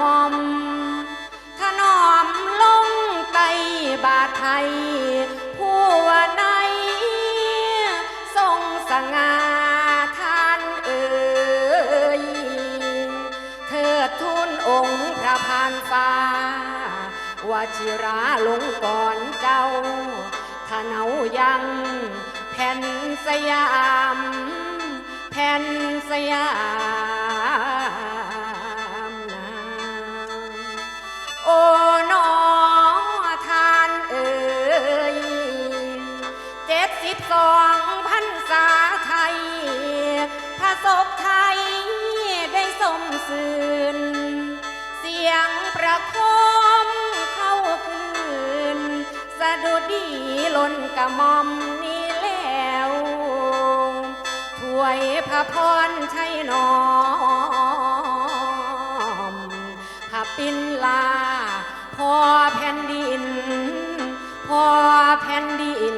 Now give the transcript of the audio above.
มอม ถนอมลงไตบาไทย ผู้ในทรงสง่าท่านเอ่ยเธอทุนองค์พระพานฟ้าวชิราลงก่อนเจ้าถานาวยังแผ่นสยาม แผ่นสยาม น้อทานเอ่ยเจ็ดสิบสองพันษาไทยพระศพไทยได้สมสื่นเสียงประโคมเข้าคืน สะดุดีล้นกระมอมนี้แล้ว ถวยพระพรชัยนอ ปินลาพ่อแผ่นดินพ่อแผ่นดิน